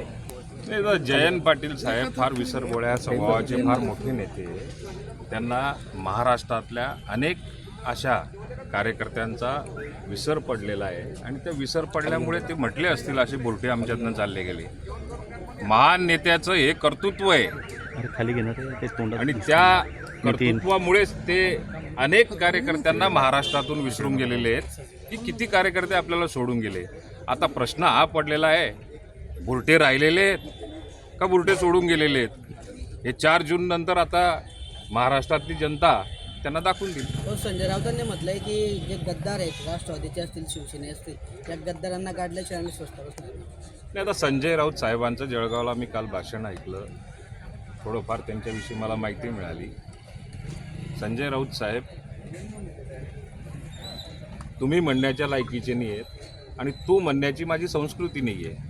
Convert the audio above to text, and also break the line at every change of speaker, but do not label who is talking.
नाही जयंत पाटील साहेब फार विसरबोळ्या स्वभावाचे फार मोठे नेते त्यांना महाराष्ट्रातल्या अनेक अशा कार्यकर्त्यांचा विसर पडलेला आहे. आणि त्या विसर पडल्यामुळे ते म्हटले असतील असे बोलटे आमच्यातनं चालले गेले. महान नेत्याचं हे कर्तृत्व आहे.
खाली घेणार
आणि त्या कर्तृत्वामुळेच ते अनेक कार्यकर्त्यांना महाराष्ट्रातून विसरून गेलेले आहेत. की किती कार्यकर्ते आपल्याला सोडून गेले. आता प्रश्न हा पडलेला आहे बुरटे राहिलेले आहेत का बुरटे सोडून गेलेले आहेत? हे चार जून नंतर आता महाराष्ट्रातली जनता त्यांना दाखवून देईल.
हो संजय राऊतांनी म्हटलंय की जे गद्दार आहेत राष्ट्रवादीचे असतील शिवसेने असतील त्या गद्दारांना काढल्याशिवाय आम्ही स्वस्त बसणार.
नाही. आता संजय राऊत साहेबांचं जळगावला मी काल भाषण ऐकलं. थोडंफार त्यांच्याविषयी मला माहिती मिळाली. संजय राऊत साहेब तुम्ही म्हणण्याच्या लायकीचे नाही आहेत आणि तू म्हणण्याची माझी संस्कृती नाही आहे